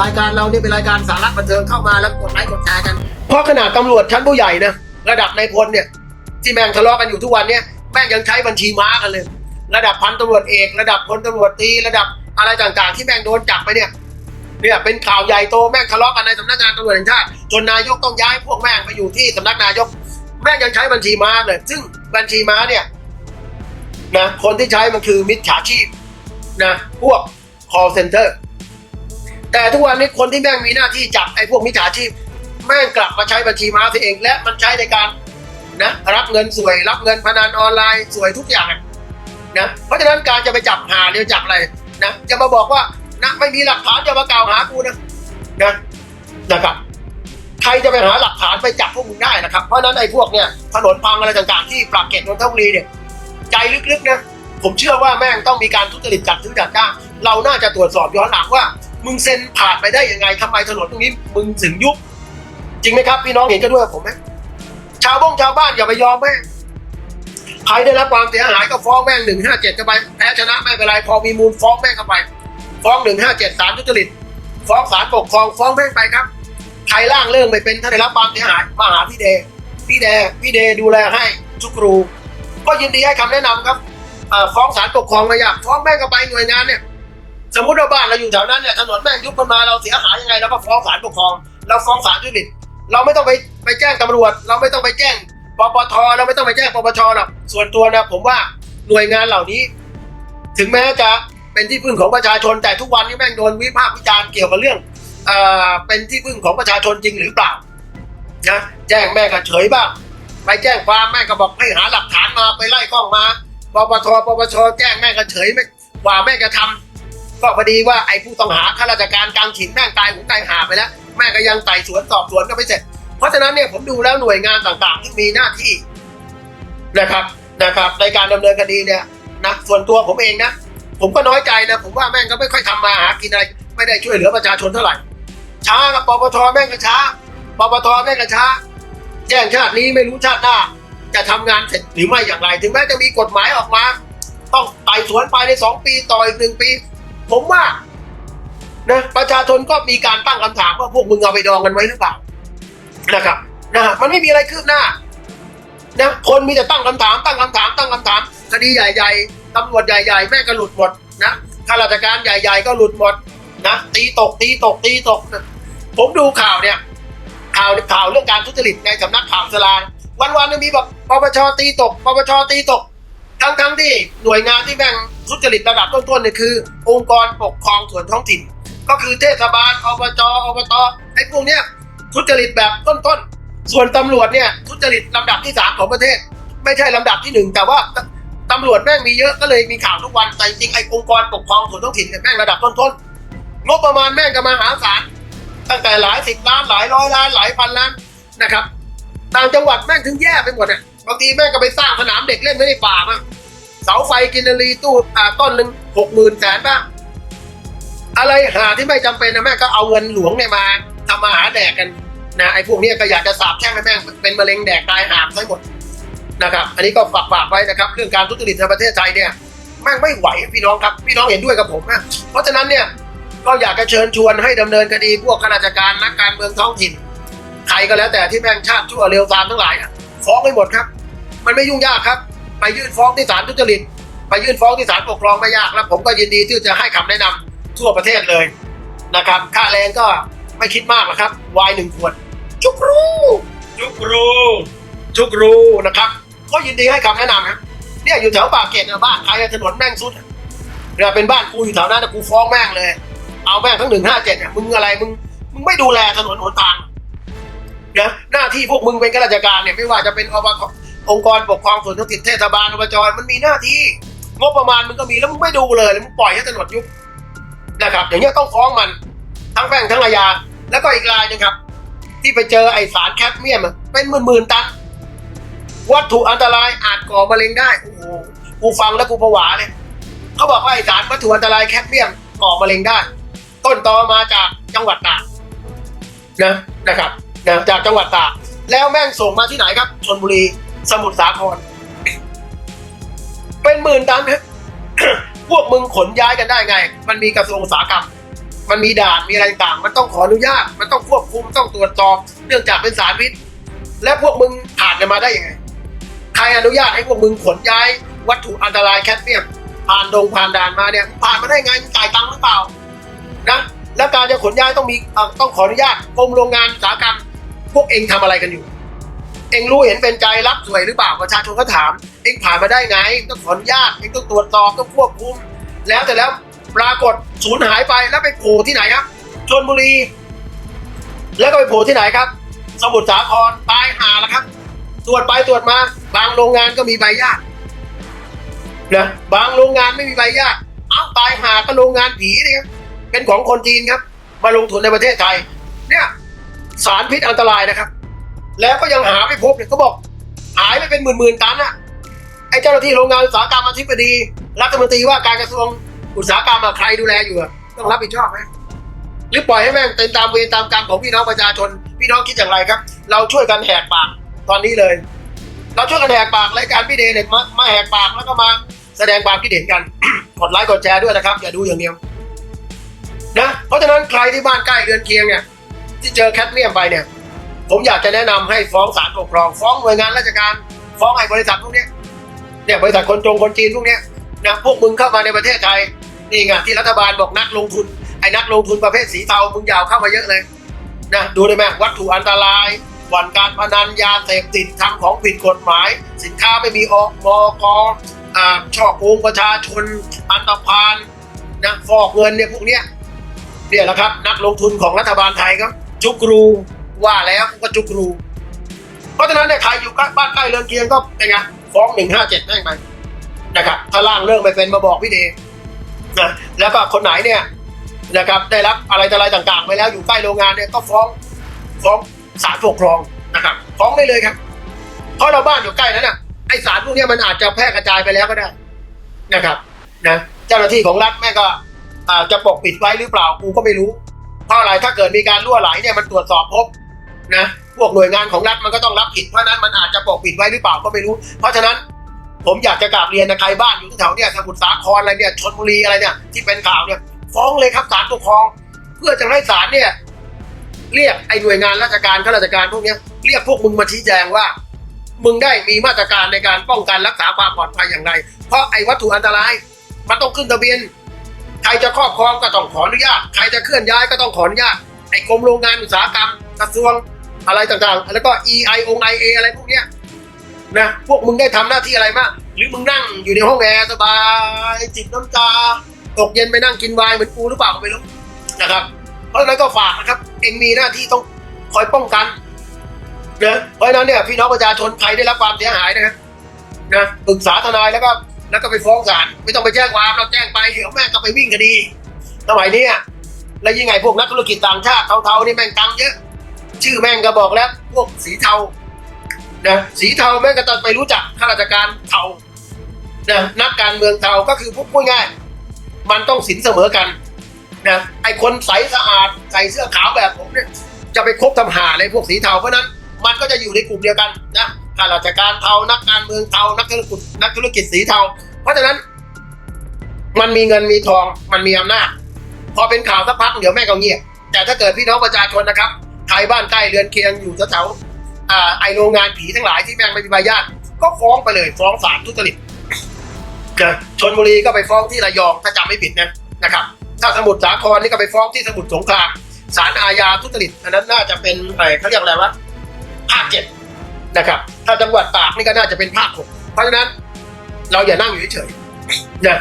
รายการเราเนี่ยเป็นรายการสาระบันเทิงเข้ามาแล้วกดไลค์กดแชร์กัน เพราะขนาดตำรวจชั้นผู้ใหญ่นะระดับนายพลเนี่ยที่แม่งทะเลาะกันอยู่ทุกวันเนี่ยแม่งยังใช้บัญชีม้ากันเลย ระดับพันตำรวจเอก ระดับพลตำรวจตีระดับอะไรต่างๆ ที่แม่งโดนจับไปเนี่ยเนี่ยเป็นข่าวใหญ่โตแม่งทะเลาะกันในสำนักงานตำรวจแห่งชาติจนนายกต้องย้ายพวกแม่งไปอยู่ที่สำนักนายก แม่งยังใช้บัญชีม้าเลย ซึ่งบัญชีม้าเนี่ยนะคนที่ใช้มันคือมิจฉาชีพนะพวก call center แต่ทุกวันนี้คนที่แม่งมีหน้าที่จับไอ้พวกมิจฉาชีพ แม่งกลับมาใช้บัญชีม้าตัวเอง และมันใช้ในการนะรับเงินสวย รับเงินพนันออนไลน์สวยทุกอย่างนะเพราะฉะนั้นการจะไปจับหาหรือจับอะไรนะจะมาบอกว่านะไม่มีหลักฐานจะมากล่าวหากูนะนะนะครับใครจะไปหาหลักฐานไปจับพวกมึงได้นะครับเพราะฉะนั้นไอ้พวกเนี่ยถนนพังอะไรต่างๆที่ปรากเกตนนทบุรีเนี่ยใจลึกๆนะผมเชื่อว่าแม่งต้องมีการทุจริตจัดซื้อจัดจ้างเราน่าจะตรวจสอบย้อนหลังว่า มึงเซ็นผ่านไปได้ยังไงทำไมถนนตรงนี้ มึงถึงยุบจริงไหมครับ พี่น้องเห็นกันด้วยกับผมไหมชาวบ้งชาวบ้านอย่าไปยอมแม่ใครได้รับความเสียหายก็ฟ้องแม่งหนึ่งห้าเจ็ดกันไปแพ้ชนะไม่เป็นไรพอมีมูลฟ้องแม่งเข้าไป ฟ้องหนึ่งห้าเจ็ดสารทุจริต ฟ้องศาลปกครองฟ้องแม่งไปครับใครร่างเรื่องไม่เป็นถ้าได้รับความเสียหายมาหาพี่เดพี่เดพี่เดดูแลให้ทุกครู ก็ยินดีให้คำแนะนำครับฟ้องศาลปกครองไม่ยากฟ้องแม่งก็ไปหน่วยงานเนี่ย สมมติว่าบ้านเราอยู่แถวนั้นเนี่ยถนนแม่งยุบขึ้นมาเราเสียหายยังไงเราก็ฟ้องศาลปกครอง เราฟ้องศาลทุจริตเราไม่ต้องไปไปแจ้งตำรวจ เราไม่ต้องไปแจ้งปปทเราไม่ต้องไปแจ้งปปชหรอกส่วนตัวนะผมว่าหน่วยงานเหล่านี้ ถึงแม้จะเป็นที่พึ่งของประชาชนแต่ทุกวันนี้แม่งโดนวิพากษ์วิจารณ์เกี่ยวกับเรื่องเอ่อเป็นที่พึ่งของประชาชนจริงหรือเปล่านะแจ้งแม่ก็เฉยบ้างไปแจ้งความแม่ก็บอกให้หาหลักฐานมาไปไล่กล้องมาปปทปปชแจ้งแม่ก็เฉยไม่กว่าแม่จะทำ ก็พอดีว่าไอ้ผู้ต้องหาข้าราชการกลางขินแม่งตายหูตายหาไปแล้วแม่งก็ยังไต่สวนสอบสวนก็ไม่เสร็จ เพราะฉะนั้นเนี่ยผมดูแล้วหน่วยงานต่างๆ ที่มีหน้าที่นะครับนะครับ ในการดำเนินคดีเนี่ยนะส่วนตัวผมเองนะผมก็น้อยใจนะผมว่าแม่งก็ไม่ค่อยทำมาหากินอะไรไม่ได้ช่วยเหลือประชาชนเท่าไหร่ช้ากับปปทแม่งก็ช้าปปทแม่งก็ช้า แจ้งชาตินี้ไม่รู้ชาติหน้า จะทำงานเสร็จหรือไม่อย่างไร ถึงแม้จะมีกฎหมายออกมา ต้องไต่สวนภายในสองปีต่ออีกหนึ่งปี ผมว่านะประชาชนก็มีการตั้งคำถามว่าพวกมึงเอาไปดองกันไว้หรือเปล่านะครับนะฮะมันไม่มีอะไรคืบหน้านะคนมีแต่ตั้งคำถาม ตั้งคำถาม ตั้งคำถาม คดีใหญ่ๆตำรวจใหญ่ ๆ แม่ก็หลุดหมดนะข้าราชการใหญ่ๆ ก็หลุดหมดนะตีตกตีตกตีตกนะผมดูข่าวเนี่ยข่าวข่าวเรื่องการทุจริตในสำนักข่าวสลาวันวันๆมีแบอกปปชตีตกปปชตีตก ทั้งๆที่หน่วยงานที่แบ่งทุจริตระดับต้นๆเนี่ยคือ องค์กรปกครองส่วนท้องถิ่น ก็คือเทศบาลอบจอบตไอ้พวกเนี้ยทุจริตแบบต้นๆ ส่วนตำรวจเนี่ยทุจริตลำดับที่สามของประเทศ ไม่ใช่ลำดับที่หนึ่งแต่ว่าตำรวจแม่งมีเยอะก็เลยมีข่าวทุกวันแต่จริงไอ้องค์กรปกครองส่วนท้องถิ่นเนี่ยแม่งระดับต้นๆงบประมาณแม่งก็มาหาศาลตั้งแต่หลายสิบล้านหลายร้อยล้านหลายพันล้านนะครับต่างจังหวัดแม่งถึงแย่ไปหมดอะบางทีแม่งก็ไปสร้างสนามเด็กเล่นไม่ได้ป่ามั้ง เสาไฟกินารีตู้อ่าต้นหนึ่งหกหมื่นแสนบ้างอะไรหาที่ไม่จำเป็นนะแม่ก็เอาเงินหลวงเนี่ยมาทำมาหาแดกกันนะไอ้พวกนี้ก็อยากจะสาบแช่งให้แม่งเป็นมะเร็งแดกตายหามทั้งหมดนะครับอันนี้ก็ฝากฝากไว้นะครับเรื่องการทุจริตในประเทศไทยเนี่ยแม่งไม่ไหวพี่น้องครับพี่น้องเห็นด้วยกับผมนะเพราะฉะนั้นเนี่ยก็อยากจะเชิญชวนให้ดำเนินคดีพวกข้าราชการนักการเมืองท้องถิ่นใครก็แล้วแต่ที่แม่งชาติชั่วเร็วตามทั้งหลายอะฟ้องไปหมดครับ มันไม่ยุ่งยากครับ ไปยื่นฟ้องที่ศาลทุจริตไปยื่นฟ้องที่ศาลปกครองไม่ยากแล้วผมก็ยินดีที่จะให้คำแนะนำทั่วประเทศเลยนะครับ ค่าแรงก็ไม่คิดมากหรอกครับวายหนึ่งขวด จุกรูจุกรูจุกรูนะครับก็ยินดีให้คำแนะนำครับเนี่ยอยู่แถวปากเกร็ดนะบ้านใครอะถนนแม่งสุดอะเนี่ยเป็นบ้านกูอยู่แถวนั้นนะกูฟ้องแม่งเลย เอาแม่งทั้งหนึ่งห้าเจ็ดมึงอะไรมึงมึงไม่ดูแลถนนหนทางนะหน้าที่พวกมึงเป็นข้าราชการเนี่ยไม่ว่าจะเป็นอบต องค์กรปกครองส่วนท้องถิ่นเทศบาลอบจมันมีหน้าที่ งบประมาณมึงก็มีแล้วมึงไม่ดูเลยแล้วมึงปล่อยให้ตำรวจยุบนะครับ อย่างเงี้ยต้องฟ้องมัน ทั้งแพ่งทั้งอาญาแล้วก็อีกรายนึงครับ ที่ไปเจอไอสารแคดเมียมเป็นหมื่นๆตัน วัตถุอันตรายอาจก่อมะเร็งได้โอ้โหกูฟังแล้วกูผวาเลยเขาบอกว่าไอสารวัตถุอันตรายแคดเมียมก่อมะเร็งได้ ต้นตอมาจากจังหวัดตากนะนะครับนะจากจังหวัดตากแล้วแม่งส่งมาที่ไหนครับชนบุรี สมุทรสาครเป็นหมื่นตันพวกมึงขนย้ายกันได้ไง มันมีกระทรวงอุตสาหกรรม มันมีด่านมีอะไรต่าง มันต้องขออนุญาต มันต้องควบคุมต้องตรวจสอบเนื่องจากเป็นสารพิษ และพวกมึงผ่านกันมาได้ยังไง ใครอนุญาตให้พวกมึงขนย้าย วัตถุอันตรายแคดเมียมผ่านดงผ่านด่านมาเนี่ยผ่านมาได้ไงมึงจ่ายตังค์หรือเปล่านะแล้วการจะขนย้ายต้องมีต้องขออนุญาตกรมโรงงานอุตสาหกรรม พวกเองทำอะไรกันอยู่ เองรู้เห็นเป็นใจรับสวยหรือเปล่าประชาชนก็ถาม เองผ่านมาได้ไง ต้องขออนุญาตเองต้องตรวจสอบต้องควบคุม แล้วแต่แล้วปรากฏสูญหายไปแล้วไปโผล่ที่ไหนครับชนบุรี แล้วก็ไปโผล่ที่ไหนครับ สมุทรสาครตายหาแล้วครับ ตรวจไปตรวจมา บางโรงงานก็มีใบญาตินะบางโรงงานไม่มีใบญาติเอ้าตายหาก็โรงงานผีนี่ครับเป็นของคนจีนครับ มาลงทุนในประเทศไทย เนี่ยสารพิษอันตรายนะครับ แล้วก็ยังหาไม่พบเนี่ยเขาบอก หายไปเป็นหมื่นๆตันอะไอ้เจ้าหน้าที่โรงงานอุตสาหกรรมอธิบดี รัฐมนตรีว่าการกระทรวงอุตสาหกรรมอะใครดูแลอยู่อะต้องรับผิดชอบไหมหรือปล่อยให้แม่งเป็นตามเวรตามกรรมของพี่น้องประชาชน พี่น้องคิดอย่างไรครับ เราช่วยกันแหกปากตอนนี้เลย เราช่วยกันแหกปากรายการพี่เดย์เนี่ยมามาแหกปากแล้วก็มาแสดงความคิดเห็นกัน กดไลค์กดแชร์ด้วยนะครับ อย่าดูอย่างเดียวนะเพราะฉะนั้นใครที่บ้านใกล้เรือนเคียงเนี่ยที่เจอแคดเมียมไปเนี่ย ผมอยากจะแนะนำให้ฟ้องศาลปกครอง ฟ้องหน่วยงานราชการ ฟ้องไอ้บริษัทพวกนี้เนี่ยบริษัทคนจงคนจีนพวกนี้นะพวกมึงเข้ามาในประเทศไทยนี่ไงที่รัฐบาลบอกนักลงทุนไอ้นักลงทุนประเภทสีเทามึงยาวเข้ามาเยอะเลยนะดูได้ไหมวัตถุอันตรายบ่อนการพนันยาเสพติดทำของผิดกฎหมาย สินค้าไม่มีออกมกอช่อโกงประชาชน อันตรพานนะฟอกเงินเนี่ยพวกเนี้ยเนี่ยแหละครับ นักลงทุนของรัฐบาลไทยครับจุกรู ว่าแล้วก็จุกรู เพราะฉะนั้นเนี่ยใครอยู่ใกล้บ้านใกล้เรือนเคียงก็เป็นไงฟ้องหนึ่งห้าเจ็ดแม่งไปนะครับถ้าล่างเรื่องไม่เป็นมาบอกพี่เดนะแล้วก็คนไหนเนี่ยนะครับได้รับอะไรต่อะไรต่างๆไปแล้วอยู่ใกล้โรงงานเนี่ยก็ฟ้องฟ้องศาลปกครองนะครับฟ้องได้เลยครับเพราะเราบ้านอยู่ใกล้นั้นน่ะไอสารพวกนี้มันอาจจะแพร่กระจายไปแล้วก็ได้นะครับนะเจ้าหน้าที่ของรัฐแม่ก็จจะปกปิดไว้หรือเปล่ากูก็ไม่รู้เพราะอะไรถ้าเกิดมีการรั่วไหลเนี่ยมันตรวจสอบพบ นะพวกหน่วยงานของรัฐมันก็ต้องรับผิดเพราะนั้นมันอาจจะปกปิดไว้หรือเปล่าก็ไม่รู้ เพราะฉะนั้นผมอยากจะกราบเรียนนะใครบ้านอยู่แถวเนี่ยสมุทรสาครอะไรเนี่ยชนบุรีอะไรเนี่ยที่เป็นข่าวเนี่ย ฟ้องเลยครับศาลปกครอง เพื่อจะให้ศาลเนี่ย เรียกไอ้หน่วยงานราชการข้าราชการพวกเนี้ยเรียกพวกมึงมาชี้แจงว่า มึงได้มีมาตรการในการป้องกันรักษาความปลอดภัยอย่างไร เพราะไอ้วัตถุอันตรายมันต้องขึ้นทะเบียนใครจะครอบครองก็ต้องขออนุญาตใครจะเคลื่อนย้ายก็ต้องขออนุญาตไอ้กรมโรงงานอุตสาหกรรมกระทรวง อะไรต่างๆ แล้วก็ EI อง IA อะไรพวกเนี้ยนะพวกมึงได้ทำหน้าที่อะไรมาก หรือมึงนั่งอยู่ในห้องแอร์สบายจิบน้ำตาตกเย็นไปนั่งกินไวน์เหมือนกูหรือเปล่าก็ไม่รู้นะครับ เพราะฉะนั้นก็ฝากนะครับ เองมีหน้าที่ต้องคอยป้องกันนะเพราะฉะนั้นเนี่ยพี่น้องประชาชนใครได้รับความเสียหายนะครับนะปรึกษาทนายแล้วก็แล้วก็ไปฟ้องศาลไม่ต้องไปแจ้งความเราแจ้งไปเดี๋ยวแม่งก็ไปวิ่งคดีสมัยนี้แล้วยังไงพวกนักธุรกิจต่างชาติเทาๆนี่แม่งตังเยอะ ชื่อแม่งก็บอกแล้ว พวกสีเทานะสีเทาแม่งก็ต้องไปรู้จักข้าราชการเทานะนักการเมืองเทาก็คือพวกพูดง่ายมันต้องสินเสมอกันนะไอคนใสสะอาดใส่เสื้อขาวแบบผมเนี่ยจะไปคบทำหาในพวกสีเทาเพราะนั้นมันก็จะอยู่ในกลุ่มเดียวกันนะข้าราชการเทานักการเมืองเทานักธุรกิจนักธุรกิจสีเทา เพราะฉะนั้น มันมีเงินมีทองมันมีอำนาจพอเป็นข่าวสักพักเดี๋ยวแม่งก็เงียบแต่ถ้าเกิดพี่น้องประชาชนนะครับ รบ้านใกล้เรือนเคียงอยู่แถวๆไอโรงงานผีทั้งหลายที่แม่งไม่มีใบญาติก็ฟ้องไปเลยฟ้องศาลทุจริตนะชนบุรีก็ไปฟ้องที่ระยองถ้าจำไม่ผิดนะนะครับ ถ้าสมุทรสาครนี่ก็ไปฟ้องที่สมุทรสงครามศาลอาญาทุจริตอันนั้นน่าจะเป็นอะไรเขาเรียกอะไรวะภาคเจ็ดนะครับ ถ้าจังหวัดตากนี่ก็น่าจะเป็นภาคหกเพราะฉะนั้นเราอย่านั่งอยู่เฉยๆนะ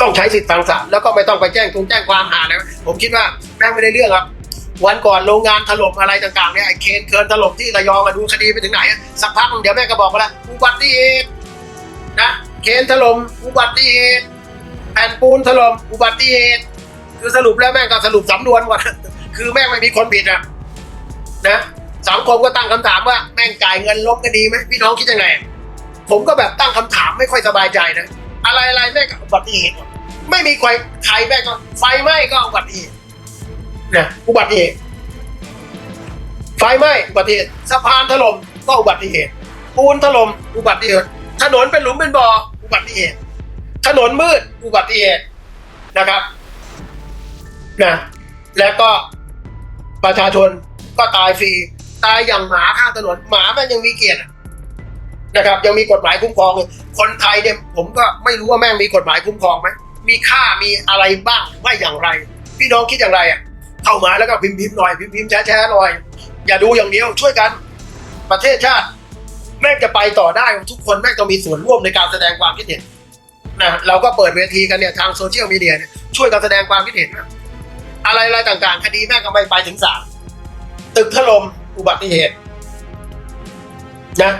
ต้องใช้สิทธิ์ทางศาลแล้วก็ไม่ต้องไปแจ้งทุงแจ้งความหานะผมคิดว่าแม่งไม่ได้เรื่องครับ วันก่อนโรงงานถล่มอะไรต่างๆเนี่ยไอ้เคนเคินถล่มที่ระยองมาดูคดีไปถึงไหน สักพักเดี๋ยวแม่ก็บอกมาล้วอุบัติเหตุนะเคนถล่มอุบัติเหตุแผ่นปูนถล่มอุบัติเหตุคือสรุปแล้วแม่ก็สรุปสำนวนว่าคือแม่ไม่มีคนผิดอะนะสังคมก็ตั้งคำถามว่าแม่งจ่ายเงินลบก็ดีไหมพี่น้องคิดยังไงผมก็แบบตั้งคำถามไม่ค่อยสบายใจนะ อะไรอะไรแม่งก็อุบัติเหตุไม่มีใครใครแม่งก็ไฟไหม้ก็อุบัติเหตุ นะอุบัติเหตุไฟไหม้อุบัติเหตุสะพานถล่มก็อุบัติเหตุปูนถล่มอุบัติเหตุถนนเป็นหลุมเป็นบ่ออุบัติเหตุถนนมืดอุบัติเหตุนะครับนะแล้วก็ประชาชนก็ตายฟรีตายอย่างหมาข้างถนนหมามันยังมีเกียรตินะครับ ยังมีกฎหมายคุ้มครองเลยคนไทยเนี่ยผมก็ไม่รู้ว่าแม่งมีกฎหมายคุ้มครองไหมมีค่ามีอะไรบ้างว่าอย่างไร พี่น้องคิดอย่างไรอะ เข้ามาแล้วก็พิมพ์พิมพ์หน่อยพิมพ์พิมพ์แชร์แชร์หน่อย อย่าดูอย่างเดียวช่วยกัน ประเทศชาติ แม่งจะไปต่อได้ทุกคนแม่งต้องมีส่วนร่วมในการแสดงความคิดเห็นนะเราก็เปิดเวทีกันเนี่ยทางโซเชียลมีเดียช่วยกันแสดงความคิดเห็นนะอะไรอะไรต่างๆ คดีแม่งก็ไม่ไปถึงศาลตึกถล่มอุบัติเหตุนะ